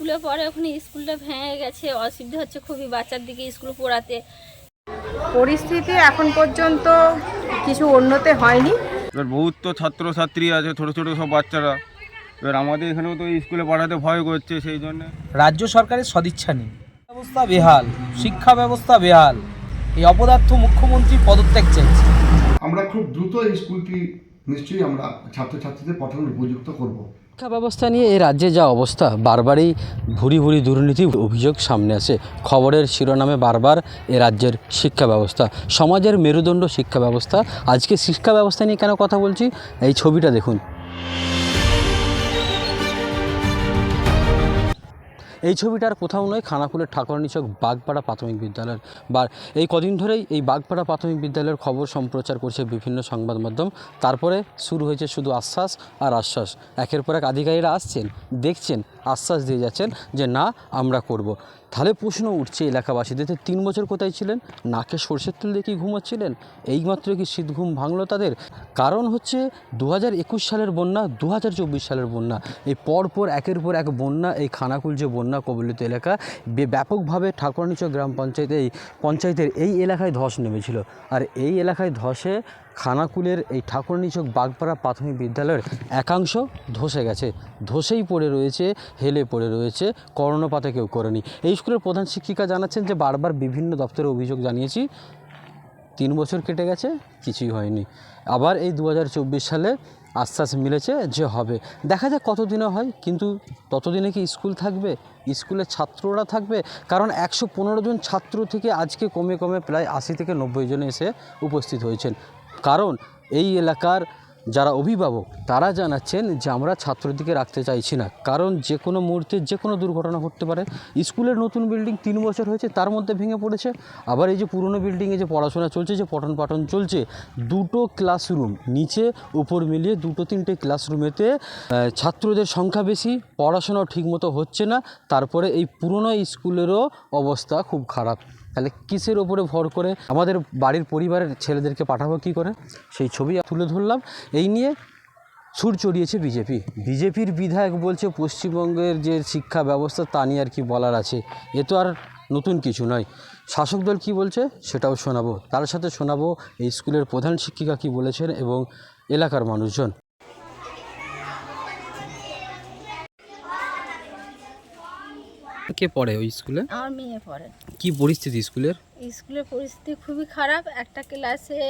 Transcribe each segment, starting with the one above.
স্কুলে পড়ে ওখানে স্কুলটা ভেঙে গেছে অসুবিধা হচ্ছে খুবই বাচ্চার দিকে স্কুল পড়াতে। পরিস্থিতি এখন পর্যন্ত কিছু উন্নতি হয়নি। এবার বহুত তো ছাত্রছাত্রী আছে ছোট ছোট সব বাচ্চারা। এবার আমাদের এখানেও তো স্কুলে পাঠাতে ভয় করছে সেই জন্য। রাজ্য সরকারের সদিচ্ছা নেই। ব্যবস্থা বেহাল শিক্ষা ব্যবস্থা বেহাল। এই অপদার্থ মুখ্যমন্ত্রী পদত্যাগ চাইছে। আমরা খুব দ্রুত এই স্কুলটি নিশ্চয়ই আমরা ছাত্রছাত্রীদের পঠনের উপযুক্ত করব। শিক্ষা ব্যবস্থা নিয়ে এই রাজ্যে যা অবস্থা, বারবারই ভুরি ভুরি দুর্নীতি অভিযোগ সামনে আসে। খবরের শিরোনামে বারবার এ রাজ্যের শিক্ষা ব্যবস্থা সমাজের মেরুদণ্ড শিক্ষা ব্যবস্থা আজকে শিক্ষা ব্যবস্থা নিয়ে কেন কথা বলছি? এই ছবিটা দেখুন। এই ছবিটার কোথাও নয়, খানাকুলের ঠাকুরানিচক বাগপাড়া প্রাথমিক বিদ্যালয়ের। বা এই কদিন ধরেই এই বাগপাড়া প্রাথমিক বিদ্যালয়ের খবর সম্প্রচার করছে বিভিন্ন সংবাদ মাধ্যম। তারপরে শুরু হয়েছে শুধু আশ্বাস আর আশ্বাস। একের পর এক আধিকারীরা আসছেন, দেখছেন আশ্বাস দিয়ে যাচ্ছেন যে না, আমরা করব। তাহলে প্রশ্ন উঠছে এলাকাবাসীদের তিন বছর কোথায় ছিলেন? নাকে সর্ষের তেল দিয়ে কি ঘুমাচ্ছিলেন? এইমাত্র কি শীত ঘুম ভাঙলো তাদের? কারণ হচ্ছে দু সালের বন্যা দু সালের বন্যা। এই পরপর একের পর এক বন্যা, এই খানাকুল যে বন্যা কবলিত এলাকা ব্যাপকভাবে ঠাকুরানিচক গ্রাম পঞ্চায়েত এই পঞ্চায়েতের এই এলাকায় ধস নেমেছিল। আর এই এলাকায় ধসে খানাকুলের এই ঠাকুরানিচক বাগপাড়া প্রাথমিক বিদ্যালয়ের একাংশ ধসে গেছে। ধসেই পড়ে রয়েছে, হেলে পড়ে রয়েছে, কর্ণপাতে কেউ করেনি। এই স্কুলের প্রধান শিক্ষিকা জানাচ্ছেন যে বারবার বিভিন্ন দপ্তরে অভিযোগ জানিয়েছি, তিন বছর কেটে গেছে, কিছুই হয়নি। আবার এই দু হাজার চব্বিশ সালে আশ্বাস মিলেছে যে হবে। দেখা যাক কতদিনে হয়, কিন্তু ততদিনে কি স্কুল থাকবে? স্কুলের ছাত্ররা থাকবে? কারণ একশো পনেরো জন ছাত্র থেকে আজকে কমে কমে প্রায় আশি থেকে নব্বই জন এসে উপস্থিত হয়েছেন। কারণ এই এলাকার যারা অভিভাবক, তারা জানাচ্ছেন যে আমরা ছাত্রদিকে রাখতে চাইছি না। কারণ যে কোনো মুহূর্তে যে কোনো দুর্ঘটনা ঘটতে পারে। স্কুলের নতুন বিল্ডিং তিন বছর হয়েছে, তার মধ্যে ভেঙে পড়েছে। আবার এই যে পুরনো বিল্ডিংয়ে যে পড়াশোনা চলছে, যে পঠন পাঠন চলছে, দুটো ক্লাসরুম নিচে উপর মিলিয়ে দুটো তিনটে ক্লাসরুমেতে ছাত্রদের সংখ্যা বেশি, পড়াশোনাও ঠিকমতো হচ্ছে না। তারপরে এই পুরনো স্কুলেরও অবস্থা খুব খারাপ। তাহলে কিসের ওপরে ভর করে আমাদের বাড়ির পরিবারের ছেলেদেরকে পাঠাবো কী করে? সেই ছবি তুলে ধরলাম। এই নিয়ে সুর চড়িয়েছে বিজেপি। বিজেপির বিধায়ক বলছে, পশ্চিমবঙ্গের যে শিক্ষা ব্যবস্থা, তা নিয়ে আর কি বলার আছে। এ তো আর নতুন কিছু নয়। শাসক দল কী বলছে, সেটাও শোনাবো। তার সাথে শোনাবো, এই স্কুলের প্রধান শিক্ষিকা কী বলেছেন এবং এলাকার মানুষজন। কে পড়ে ওই স্কুলে? আমার মেয়ে পড়ে। কি পরিস্থিতি স্কুলের? স্কুলের পরিস্থিতি খুবই খারাপ। একটা ক্লাসে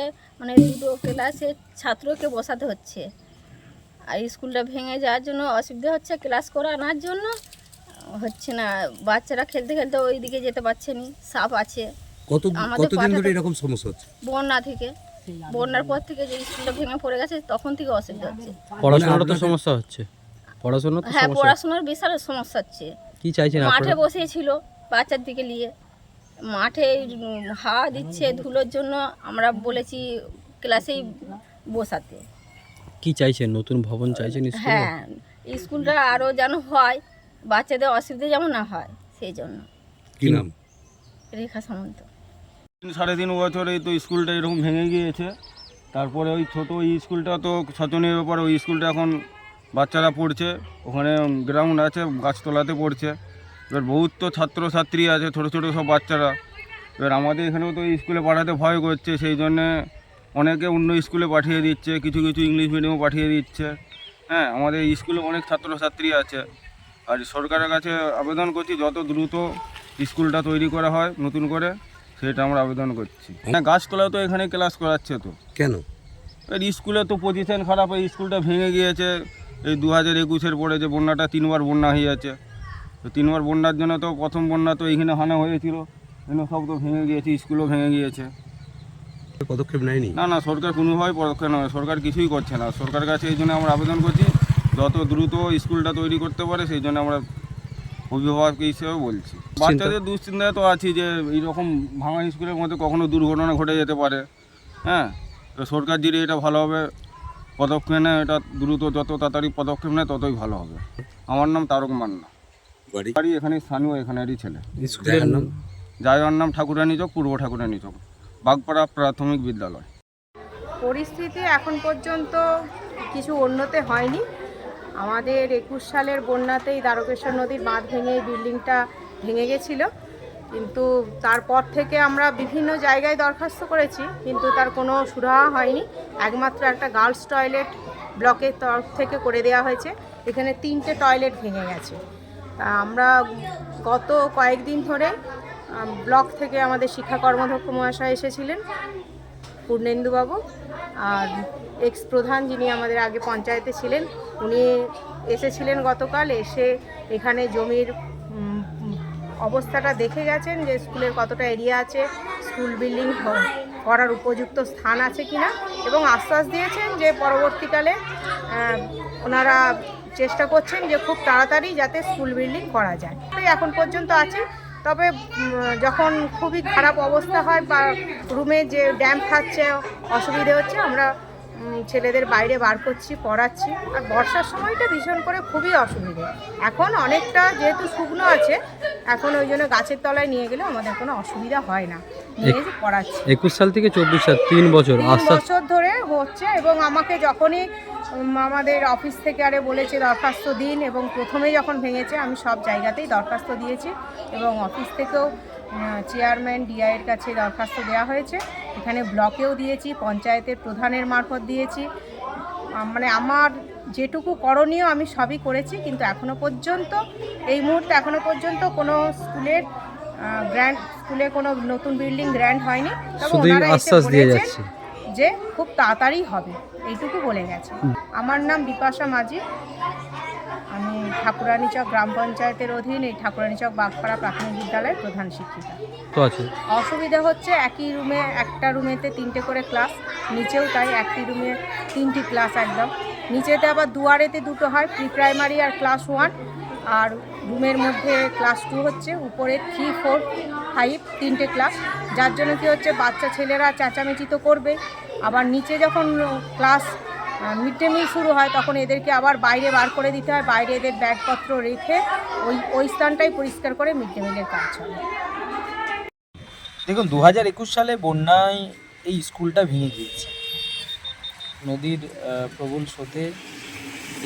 মানে দুটো ক্লাসে ছাত্রকে বসাতে হচ্ছে। আর স্কুলটা ভেঙে যাওয়ার জন্য অসুবিধা হচ্ছে ক্লাস করানোর জন্য। হচ্ছে না বাচ্চারা খেলতে খেলতে ওই দিকে যেতে পারছে না সাপ আছে। কত আমাদের কতদিন ধরে এরকম সমস্যা হচ্ছে? বন্যা থেকে। বন্যার পর থেকে যে স্কুলটা ভেঙে পড়ে গেছে তখন থেকে অসুবিধা হচ্ছে। পড়াশোনার তো সমস্যা হচ্ছে। পড়াশোনার তো হ্যাঁ পড়াশোনার বিশাল সমস্যা হচ্ছে। কি চাইছেন মাঠে বসিয়েছিল বাচ্চার দিকে নিয়ে। মাঠে হাওয়া দিচ্ছে ধুলোর জন্য আমরা বলেছি ক্লাসেই বসাতে। কি চাইছেন? নতুন ভবন চাইছেন হ্যাঁ স্কুলটা আরও যেন হয় বাচ্চাদের অসুবিধা যেমন না হয় সেই জন্য। কি নাম? রেখা সামন্ত। তিন সাড়ে তিন বছর এই তো স্কুলটা এরকম ভেঙে গিয়েছে। তারপরে ওই ছোট ওই স্কুলটা তো শোচনীয় ব্যাপার ওই স্কুলটা এখন বাচ্চারা পড়ছে ওখানে গ্রাউন্ড আছে গাছতলাতে পড়ছে। এবার বহুত তো ছাত্রছাত্রী আছে ছোটো ছোটো সব বাচ্চারা। এবার আমাদের এখানেও তো স্কুলে পাঠাতে ভয় করছে সেই জন্যে অনেকে অন্য স্কুলে পাঠিয়ে দিচ্ছে কিছু কিছু ইংলিশ মিডিয়ামও পাঠিয়ে দিচ্ছে। হ্যাঁ আমাদের স্কুলে অনেক ছাত্রছাত্রী আছে। আর সরকারের কাছে আবেদন করছি যত দ্রুত স্কুলটা তৈরি করা হয় নতুন করে সেটা আমরা আবেদন করছি। হ্যাঁ গাছতলায় তো এখানে ক্লাস করাচ্ছে তো। কেন? এর স্কুলে তো পজিশন খারাপ এই স্কুলটা ভেঙে গিয়েছে। এই দু হাজার একুশের পরে যে বন্যাটা তিনবার বন্যা হয়ে যাচ্ছে তো তিনবার বন্যার জন্য তো প্রথম বন্যা তো এইখানে হানা হয়েছিল এখানে সব তো ভেঙে গিয়েছে স্কুলও ভেঙে গিয়েছে। পদক্ষেপ নেয়নি? না না সরকার কোনোভাবে পদক্ষেপ নয় সরকার কিছুই করছে না। সরকার কাছে এই জন্য আমরা আবেদন করছি যত দ্রুত স্কুলটা তৈরি করতে পারে সেই জন্য আমরা অভিভাবক হিসেবে বলছি। বাচ্চাদের দুশ্চিন্তায় তো আছি যে এইরকম ভাঙা স্কুলের মধ্যে কখনো দুর্ঘটনা ঘটে যেতে পারে। হ্যাঁ তো সরকার যদি এটা ভালোভাবে পদক্ষেপ নেয় এটা দ্রুত যত তাড়াতাড়ি পদক্ষেপ নেয় ততই ভালো হবে। আমার নাম তারক মান্না। বাড়ি? বাড়ি এখানে স্থানীয় এখানেরই ছেলে। জায়গার নাম? জায়গার নাম ঠাকুরানী চক পূর্ব ঠাকুরানী চক বাগপাড়া প্রাথমিক বিদ্যালয়। পরিস্থিতি এখন পর্যন্ত কিছু উন্নতি হয়নি। আমাদের একুশ সালের বন্যাতেই দ্বারকেশ্বর নদীর বাঁধ ভেঙে এই বিল্ডিংটা ভেঙে গেছিল। কিন্তু তারপর থেকে আমরা বিভিন্ন জায়গায় দরখাস্ত করেছি, কিন্তু তার কোনো সুরাহা হয়নি। একমাত্র একটা গার্লস টয়লেট ব্লকের তরফ থেকে করে দেওয়া হয়েছে। এখানে তিনটে টয়লেট ভেঙে গেছে। তা আমরা গত কয়েকদিন ধরে ব্লক থেকে আমাদের শিক্ষা কর্মদক্ষ মহাশয় এসেছিলেন, পূর্ণেন্দুবাবু, আর এক্স প্রধান যিনি আমাদের আগে পঞ্চায়েতে ছিলেন, উনি এসেছিলেন গতকাল, এসে এখানে জমির অবস্থাটা দেখে গেছেন যে স্কুলের কতটা এরিয়া আছে, স্কুল বিল্ডিং করার উপযুক্ত স্থান আছে কি না এবং আশ্বাস দিয়েছেন যে পরবর্তীকালে ওনারা চেষ্টা করছেন যে খুব তাড়াতাড়ি যাতে স্কুল বিল্ডিং করা যায়। এই এখন পর্যন্ত আছে, তবে যখন খুবই খারাপ অবস্থা হয় বা রুমে যে ড্যাম খাচ্ছে অসুবিধে হচ্ছে, আমরা ছেলেদের বাইরে বার করছি পড়াচ্ছি। আর বর্ষার সময়টা ভীষণ করে খুবই অসুবিধে। এখন অনেকটা যেহেতু শুকনো আছে এখন ওই জন্য গাছের তলায় নিয়ে গেলে আমাদের কোনো অসুবিধা হয় না। নিয়ে যে পড়াচ্ছি। একুশ সাল থেকে চব্বিশ সাল তিন বছর তিন বছর ধরে হচ্ছে এবং আমাকে যখনই আমাদের অফিস থেকে আরে বলেছে দরখাস্ত দিন এবং প্রথমে যখন ভেঙেছে আমি সব জায়গাতেই দরখাস্ত দিয়েছি এবং অফিস থেকেও চেয়ারম্যান ডিআইয়ের কাছে দরখাস্ত দেওয়া হয়েছে। এখানে ব্লকেও দিয়েছি পঞ্চায়েতের প্রধানের মারফত দিয়েছি। মানে আমার যেটুকু করণীয় আমি সবই করেছি কিন্তু এখনও পর্যন্ত এই মুহূর্তে এখনও পর্যন্ত কোনো স্কুলের গ্র্যান্ড স্কুলে কোনো নতুন বিল্ডিং গ্র্যান্ড হয়নি। তবে ওনারা এসে আশ্বাস দিয়ে বলেছেন যাচ্ছে। যে খুব তাড়াতাড়ি হবে এইটুকু বলে গেছে। আমার নাম বিপাশা মাঝি। আমি ঠাকুরানীচক গ্রাম পঞ্চায়েতের অধীন এই ঠাকুরানীচক বাগপাড়া প্রাথমিক বিদ্যালয়ের প্রধান শিক্ষিকা। তো আছে। অসুবিধা হচ্ছে একই রুমে একটা রুমেতে তিনটে করে ক্লাস নিচেও তাই একটি রুমে তিনটি ক্লাস একদম। নিচেতে আবার দুয়ারেতে দুটো হয় প্রি প্রাইমারি আর ক্লাস ওয়ান। আর রুমের মধ্যে ক্লাস টু হচ্ছে উপরে থ্রি ফোর ফাইভ তিনটে ক্লাস। যার জন্য কি হচ্ছে বাচ্চা ছেলেরা চেঁচামেচি তো করবে আবার নিচে যখন ক্লাস মিড ডে মিল শুরু হয়, তখন এদেরকে আবার বাইরে বার করে দিতে হয়, বাইরে এদের ব্যাগপত্র রেখে ওই ওই স্থানটাই পরিষ্কার করে মিড ডে মিলের কাজ হয় দেখুন দু হাজার একুশ সালে বন্যায় এই স্কুলটা ভেঙে গিয়েছে। নদীর প্রবল স্রোতে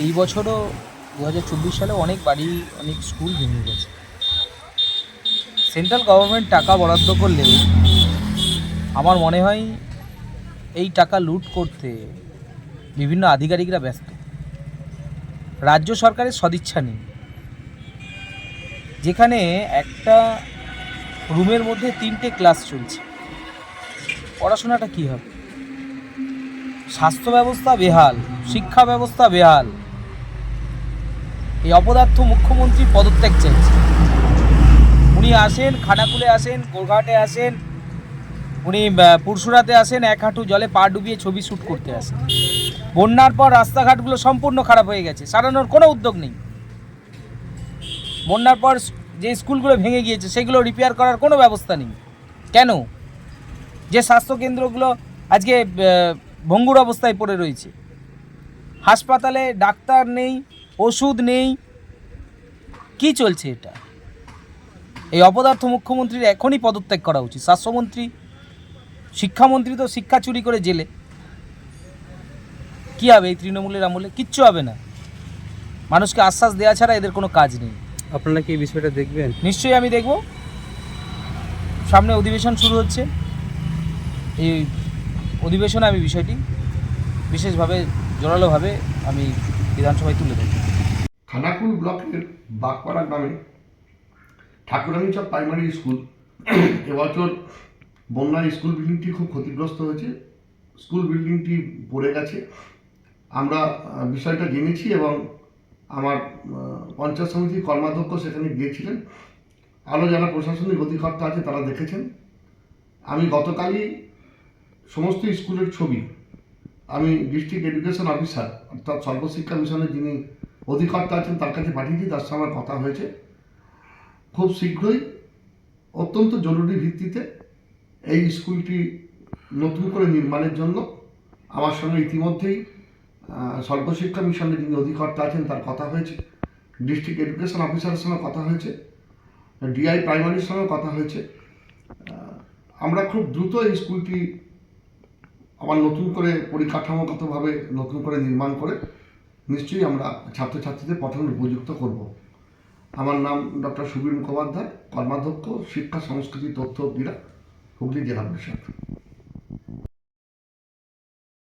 এই বছরও দু হাজার চব্বিশ সালে অনেক বাড়ি, অনেক স্কুল ভেঙে গেছে। সেন্ট্রাল গভর্নমেন্ট টাকা বরাদ্দ করলে আমার মনে হয় এই টাকা লুট করতে বিভিন্ন আধিকারিকরা ব্যস্ত। রাজ্য সরকারের সদিচ্ছা নেই। যেখানে একটা রুমের মধ্যে তিনটে ক্লাস চলছে। পড়াশোনাটা কি হবে? স্বাস্থ্য ব্যবস্থা বেহাল শিক্ষা ব্যবস্থা বেহাল। এই অপদার্থ মুখ্যমন্ত্রী পদত্যাগ চাইছে। উনি আসেন, খানাকুলে আসেন গোরঘাটে আসেন, উনি পুরসুরাতে আসেন, এক হাঁটু জলে পা ডুবিয়ে ছবি শ্যুট করতে আসেন। বন্যার পর রাস্তাঘাটগুলো সম্পূর্ণ খারাপ হয়ে গেছে, সারানোর কোনো উদ্যোগ নেই। বন্যার পর যে স্কুলগুলো ভেঙে গিয়েছে, সেগুলো রিপেয়ার করার কোনো ব্যবস্থা নেই। কেন? যে স্বাস্থ্যকেন্দ্রগুলো আজকে ভঙ্গুর অবস্থায় পড়ে রয়েছে। হাসপাতালে ডাক্তার নেই, ওষুধ নেই, কি চলছে এটা? এই অপদার্থ মুখ্যমন্ত্রীর এখনই পদত্যাগ করা উচিত। স্বাস্থ্যমন্ত্রী, শিক্ষামন্ত্রী তো শিক্ষা চুরি করে জেলে। কি হবে এই তৃণমূলের আমলে? কিচ্ছু হবে না। মানুষকে আশ্বাস দেওয়া ছাড়া এদের কোনো কাজ নেই। আপনারা কি এই বিষয়টা দেখবেন? নিশ্চয়ই আমি দেখব। সামনে অধিবেশন শুরু হচ্ছে। এই অধিবেশনে আমি বিষয়টি বিশেষভাবে জোরালোভাবে আমি বিধানসভায় তুলে দেবো খানাকুল ব্লকের বাগপাড়া গ্রামে ঠাকুরানীচক প্রাইমারি স্কুল এবছর বন্যায় স্কুল বিল্ডিংটি খুব ক্ষতিগ্রস্ত হয়েছে। স্কুল বিল্ডিংটি পড়ে গেছে। আমরা বিষয়টা জেনেছি এবং আমার পঞ্চায়েত সমিতির কর্মাধ্যক্ষ সেখানে গিয়েছিলেন। আরও যারা প্রশাসনিক অধিকর্তা আছে তারা দেখেছেন। আমি গতকালই সমস্ত স্কুলের ছবি, আমি ডিস্ট্রিক্ট এডুকেশন অফিসার, অর্থাৎ সর্বশিক্ষা মিশনের যিনি অধিকর্তা আছেন তার কাছে পাঠিয়েছি, তার সঙ্গে আমার কথা হয়েছে। খুব শীঘ্রই, অত্যন্ত জরুরি ভিত্তিতে এই স্কুলটি নতুন করে নির্মাণের জন্য আমার সঙ্গে ইতিমধ্যেই সর্বশিক্ষা মিশনের যিনি অধিকর্তা আছেন, তার কথা হয়েছে। ডিস্ট্রিক্ট এডুকেশন অফিসারের সঙ্গে কথা হয়েছে। ডিআই প্রাইমারির সঙ্গে কথা হয়েছে। আমরা খুব দ্রুত এই স্কুলটি আবার নতুন করে পরিকাঠামোগতভাবে নতুন করে নির্মাণ করে নিশ্চয়ই আমরা ছাত্রছাত্রীদের পঠনের উপযুক্ত করব। আমার নাম ডক্টর সুবীর মুখোপাধ্যায়, কর্মাধ্যক্ষ, শিক্ষা, সংস্কৃতি, তথ্য, ক্রীড়া, হুগলি জেলা পরিষদ।